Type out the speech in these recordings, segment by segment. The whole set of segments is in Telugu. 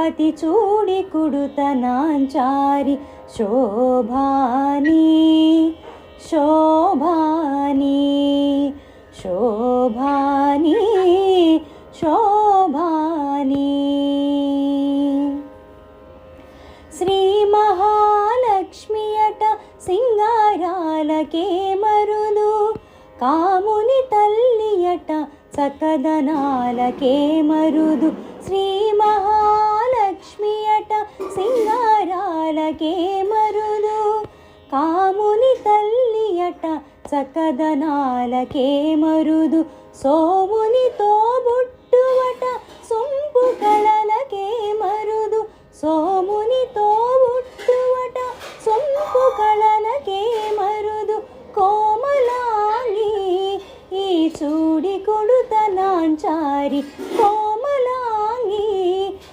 పతి చూడి కుడుతనాంచారి శోభాని శోభాని శోభాని శోభాని. శ్రీ మహాలక్ష్మి అట సింగారాలకే మరుదు కాముని తల్లి అట సకదనాలకే మరుదు. శ్రీ మహా సింగారాలకే మరుదు కాముని తల్లి అట సకదనాలకే మరుదు. సోమునితో బుట్టువట సొంపు కళలకే మరుదు. సోమునితో బుట్టువట సొంపు కళలకే మరుదు. కోమలాంగి ఈ చూడి కొడుతనాంచారి కోమలా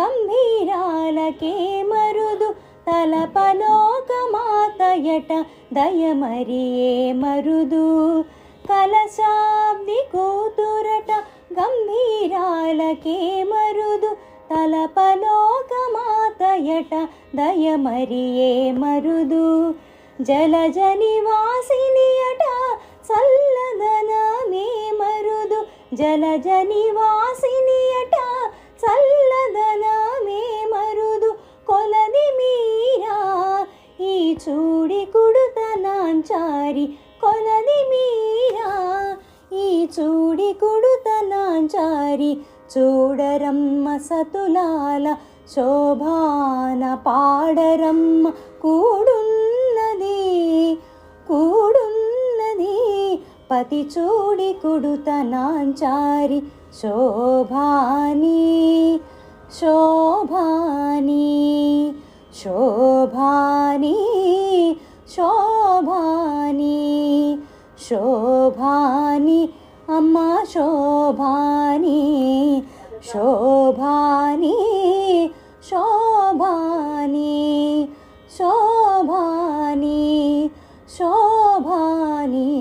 గంభీరాలకే మరుదు తలపలోకమాతయట దయమరియే మరుదు. కలశాబ్ది కూతురట గంభీరాలకే మరుదు తలపలోకమాతయట దయమరియే మరుదు. జలజ నివాసిని అట చల్లదనమే మరుదు. జలజ నివాసిని చల్లదనమే మరుదు కొలది మీరా. ఈ చూడి కుడుతనాంచారి కొలది మీరా. ఈ చూడి కుడుతనాంచారి చూడరమ్మ సతులాల శోభాన పాడరమ్మ కూడున్నది కూడున్నది. పతి చూడి కుడుతనాంచారి শোভানি শোভানি শোভানি শোভানি শোভানি అమ్మా శోభాని శోభాని శోభాని శోభాని శోభాని